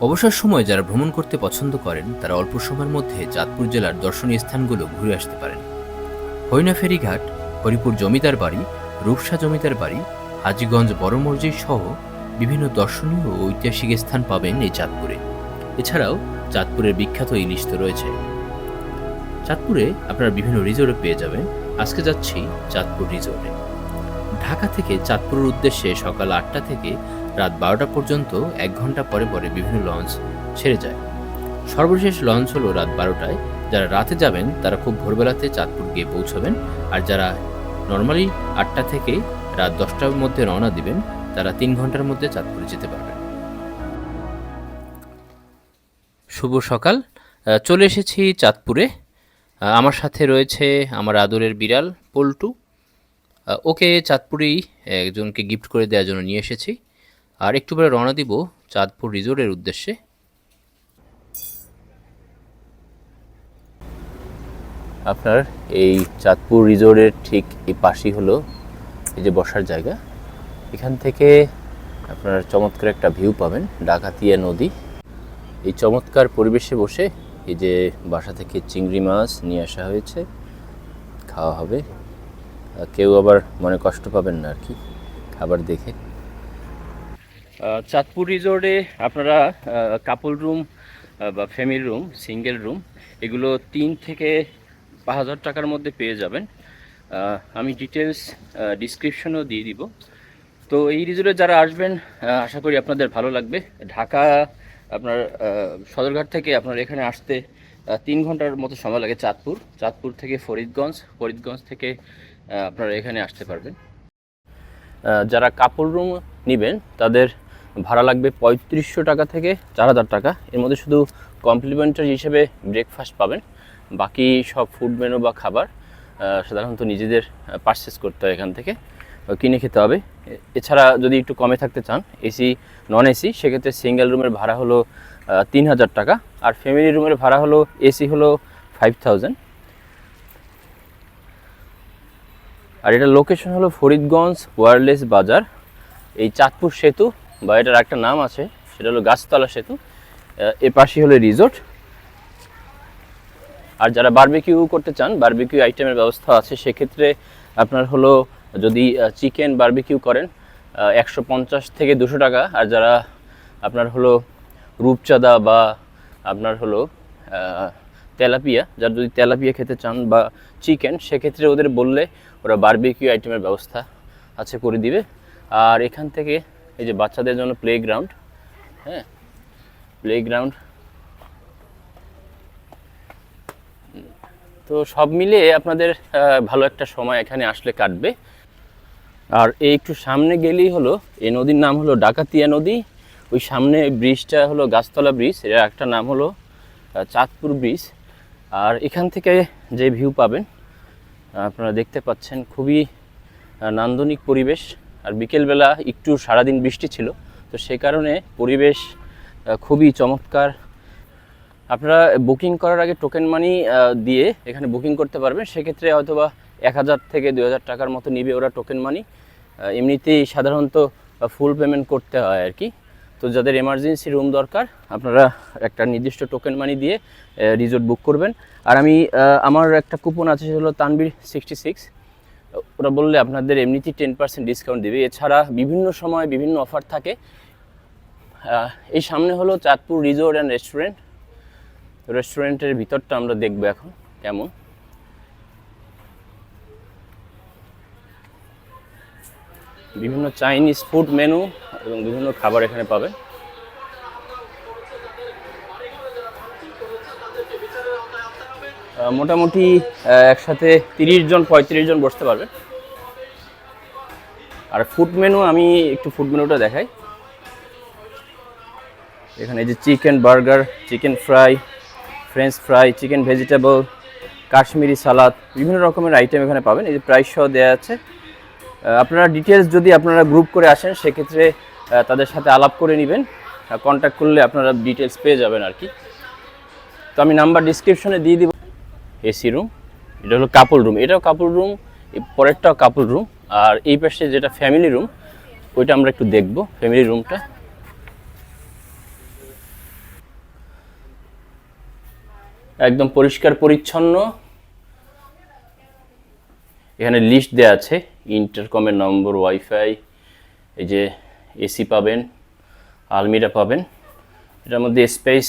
অবসর সময় যারা ভ্রমণ করতে পছন্দ করেন, তারা অল্প সময়ের মধ্যে চাঁদপুর জেলার দর্শনীয় স্থানগুলো ঘুরে আসতে পারেন। হরিণা ফেরিঘাট, হরিপুর জমিদার বাড়ি, রূপসা জমিদার বাড়ি, হাজীগঞ্জ বড় মসজিদ সহ বিভিন্ন দর্শনীয় ও ঐতিহাসিক স্থান পাবেন এই চাঁদপুরে। এছাড়াও চাঁদপুরের বিখ্যাত ইলিশ তো রয়েছে। চাঁদপুরে আপনারা বিভিন্ন রিজোর্টে পেয়ে যাবেন। আজকে যাচ্ছি চাঁদপুর রিজোর্টে ঢাকা থেকে চাঁদপুরের উদ্দেশ্যে সকাল আটটা থেকে রাত বারোটা পর্যন্ত এক ঘণ্টা পরে পরে বিভিন্ন লঞ্চ ছেড়ে যায়। সর্বশেষ লঞ্চ হলো রাত বারোটায়। যারা রাতে যাবেন, তারা খুব ভোরবেলাতে চাঁদপুর গিয়ে পৌঁছবেন। আর যারা নর্মালি আটটা থেকে রাত দশটার মধ্যে রওনা দিবেন, তারা তিন ঘণ্টার মধ্যে চাঁদপুরে যেতে পারবেন। শুভ সকাল। চলে এসেছি চাঁদপুরে। আমার সাথে রয়েছে আমার আদরের বিড়াল, পল্টু। ওকে চাঁদপুরেই একজনকে গিফট করে দেওয়ার জন্য নিয়ে এসেছি। আর একটু পরে রওনা দিব চাঁদপুর রিজোর্টের উদ্দেশ্যে। আপনার এই চাঁদপুর রিজোর্টের ঠিক এই পাশেই হলো এই যে বসার জায়গা। এখান থেকে আপনার চমৎকার একটা ভিউ পাবেন, ডাকাতিয়া নদী। এই চমৎকার পরিবেশে বসে এই যে বাসা থেকে চিংড়ি মাছ নিয়ে আসা হয়েছে, খাওয়া হবে। কেউ আবার মনে কষ্ট পাবেন না আর কি। খাবার দেখে। চাঁদপুর রিজোর্টে আপনারা কাপল রুম বা ফ্যামিলি রুম সিঙ্গেল রুম এগুলো তিন থেকে পাঁচ হাজার টাকার মধ্যে পেয়ে যাবেন। আমি ডিটেলস ডিসক্রিপশনও দিয়ে দিব। তো এই রিজোর্টে যারা আসবেন আশা করি আপনাদের ভালো লাগবে। ঢাকা, আপনার সদরঘাট থেকে আপনার এখানে আসতে তিন ঘণ্টার মতো সময় লাগে চাঁদপুর। চাঁদপুর থেকে ফরিদগঞ্জ ফরিদগঞ্জ থেকে আপনারা এখানে আসতে পারবেন। যারা কাপড় রুম নেবেন, তাদের ভাড়া লাগবে পঁয়ত্রিশশো টাকা থেকে চার হাজার টাকা। এর মধ্যে শুধু কমপ্লিমেন্টারি হিসেবে ব্রেকফাস্ট পাবেন। বাকি সব ফুড মেনু বা খাবার সাধারণত নিজেদের পারচেস করতে হয় এখান থেকে কিনে খেতে হবে। এছাড়া যদি একটু কমে থাকতে চান এসি নন এসি সেক্ষেত্রে সিঙ্গেল রুমের ভাড়া হলো তিন হাজার টাকা। আর ফ্যামিলি রুমের ভাড়া হলো এসি হলো ফাইভ থাউজেন্ড আর এটা লোকেশন হলো ফরিদগঞ্জ ওয়ারলেস বাজার। এই চাঁদপুর সেতু, বা এটার একটা নাম আছে, সেটা হলো গাছতলা সেতু। এ পাশেই হলো রিসোর্ট আর যারা বার্বিকিউ করতে চান বারবিকিউ আইটেমের ব্যবস্থা আছে, সেক্ষেত্রে আপনার হলো যদি চিকেন বারবিকিউ করেন একশো পঞ্চাশ থেকে দুশো টাকা। আর যারা আপনার হলো রূপচাঁদা বা আপনার হলো তেলাপিয়া, যার যদি তেলাপিয়া খেতে চান বা চিকেন, সেক্ষেত্রে ওদের বললে ওরা বারবিকিউ আইটেমের ব্যবস্থা আছে করে দিবে। আর এখান থেকে এই যে বাচ্চাদের জন্য প্লে গ্রাউন্ড হ্যাঁ প্লে গ্রাউন্ড তো সব মিলিয়ে আপনাদের ভালো একটা সময় এখানে আসলে কাটবে। আর এই একটু সামনে গেলেই হলো এই নদীর নাম হলো ডাকাতিয়া নদী। ওই সামনে ব্রিজটা হলো গাছতলা ব্রিজ, এর একটা নাম হলো চাঁদপুর ব্রিজ। আর এখান থেকে যে ভিউ পাবেন আপনারা দেখতে পাচ্ছেন খুবই নান্দনিক পরিবেশ। আর বিকেলবেলা একটু সারাদিন বৃষ্টি ছিল, তো সে কারণে পরিবেশ খুবই চমৎকার। আপনারা বুকিং করার আগে টোকেন মানি দিয়ে এখানে বুকিং করতে পারবেন। সেক্ষেত্রে হয়তোবা এক হাজার থেকে দু হাজার টাকার মতো নিবে ওরা টোকেন মানি। এমনিতেই সাধারণত ফুল পেমেন্ট করতে হয় আর কি। তো যাদের এমার্জেন্সি রুম দরকার, আপনারা একটা নির্দিষ্ট টোকেন মানি দিয়ে রিজোর্ট বুক করবেন। আর আমি আমার একটা কুপন আছে, সেটা হলো তানবির সিক্সটি সিক্স ওরা বললে আপনাদের এমনিতেই টেন পার্সেন্ট ডিসকাউন্ট দেবে। এছাড়া বিভিন্ন সময় বিভিন্ন অফার থাকে। এই সামনে হলো চাঁদপুর রিসোর্ট অ্যান্ড রেস্টুরেন্ট রেস্টুরেন্টের ভিতরটা আমরা দেখব এখন, কেমন? বিভিন্ন চাইনিজ ফুড মেনু এবং বিভিন্ন খাবার এখানে আহ, মোটামুটি একসাথে তিরিশ জন পঁয়ত্রিশ জন বসতে পারবেন আর ফুড মেনু আমি একটু ফুড মেনুটা দেখাই। এখানে যে chicken burger chicken fry french fry chicken vegetable Kashmiri salad বিভিন্ন রকমের আইটেম এখানে পাবেন। এই যে প্রাইস সহ দেওয়া আছে। আপনারা ডিটেলস যদি আপনারা গ্রুপ করে আসেন, সেক্ষেত্রে তাদের সাথে আলাপ করে নেবেন। কন্ট্যাক্ট করলে আপনারা ডিটেলস পেয়ে যাবেন আর কি। তো আমি নাম্বার ডিসক্রিপশনে দিয়ে দিব। এসি রুম এটা হলো কাপল রুম এটাও কাপল রুম পরেরটাও কাপল রুম আর এই পাশে যেটা ফ্যামিলি রুম ওইটা আমরা একটু দেখব ফ্যামিলি রুমটা একদম পরিষ্কার, পরিচ্ছন্ন। এখানে লিস্ট দেওয়া আছে ইন্টারকমের নম্বর ওয়াইফাই এই যে এসি পাবেন আলমিরা পাবেন। এটার মধ্যে স্পেস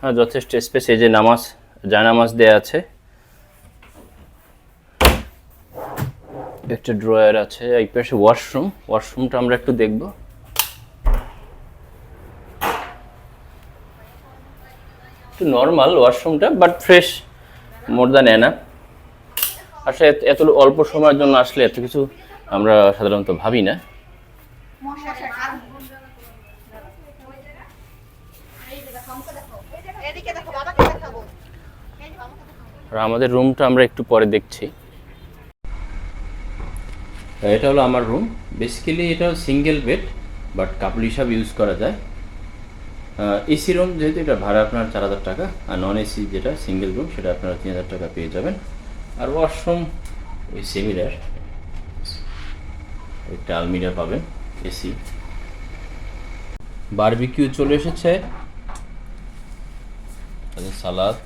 হ্যাঁ যথেষ্ট স্পেস এই যে নামাজ জায়নামাজ দেওয়া আছে। একটা ড্রয়ার আছে, এই পাশে ওয়াশরুম ওয়াশরুমটা আমরা একটু দেখব। একটু নর্মাল ওয়াশরুমটা বাট ফ্রেশ মোর দ্যান এনা আসলে এত- অল্প সময়ের জন্য আসলে এত কিছু আমরা সাধারণত ভাবি না। আর আমাদের রুমটা আমরা একটু পরে দেখছি। এটা হলো আমার রুম বেসিক্যালি এটা সিঙ্গেল বেড বাট কাপল হিসাবে ইউজ করা যায়। এসি রুম যেহেতু এটা ভাড়া আপনার চার হাজার টাকা, আর নন এসি যেটা সিঙ্গেল রুম সেটা আপনারা তিন হাজার টাকা পেয়ে যাবেন। আর ওয়াশরুম ওই সেমিলার একটা আলমিরা পাবেন এসি বারবিকিউ চলে এসেছে। সালাদ।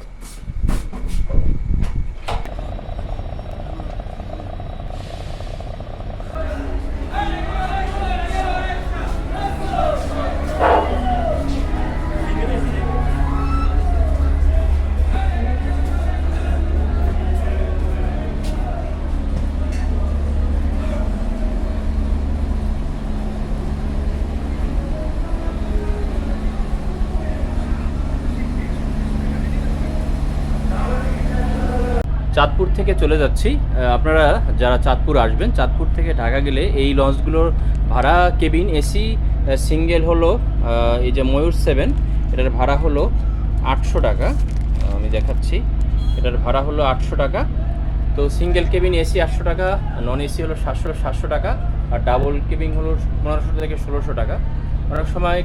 চাঁদপুর থেকে চলে যাচ্ছি। আপনারা যারা চাঁদপুর আসবেন, চাঁদপুর থেকে ঢাকা গেলে এই লঞ্চগুলোর ভাড়া কেবিন, এসি সিঙ্গেল হলো এই যে ময়ূর সেভেন, এটার ভাড়া হলো আটশো টাকা। আমি দেখাচ্ছি। এটার ভাড়া হলো আটশো টাকা। তো সিঙ্গেল কেবিন, এসি আটশো টাকা, নন এসি হলো সাতশো সাতশো টাকা, আর ডাবল কেবিন হলো পনেরোশো থেকে ষোলোশো টাকা। অনেক সময়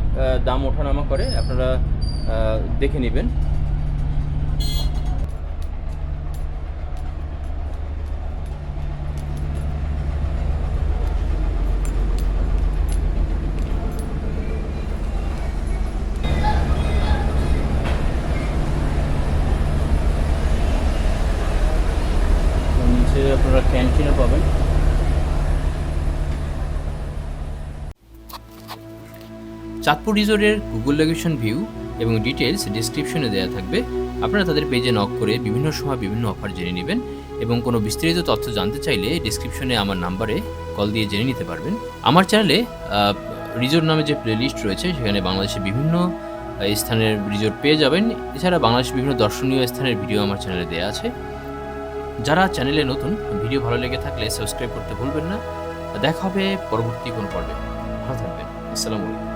দাম ওঠানামা করে, আপনারা দেখে নেবেন নিচে আপনারা ক্যান্টিনও পাবেন চাঁদপুর রিসোর্টের গুগল লোকেশন ভিউ এবং ডিটেলস ডিসক্রিপশনে দেওয়া থাকবে। আপনারা তাদের পেজে নক করে বিভিন্ন সময় বিভিন্ন অফার জেনে নেবেন এবং কোনো বিস্তারিত তথ্য জানতে চাইলে ডিসক্রিপশনে আমার নাম্বারে কল দিয়ে জেনে নিতে পারবেন। আমার চ্যানেলে রিজোর্ট নামে যে প্লেলিস্ট রয়েছে, সেখানে বাংলাদেশের বিভিন্ন স্থানের রিজোর্ট পেয়ে যাবেন। এছাড়া বাংলাদেশের বিভিন্ন দর্শনীয় স্থানের ভিডিও আমার চ্যানেলে দেওয়া আছে। যারা চ্যানেলে নতুন, ভিডিও ভালো লেগে থাকলে সাবস্ক্রাইব করতে ভুলবেন না। দেখা হবে পরবর্তী কোনো পর্বে। ভালো থাকবেন। আসসালামু আলাইকুম।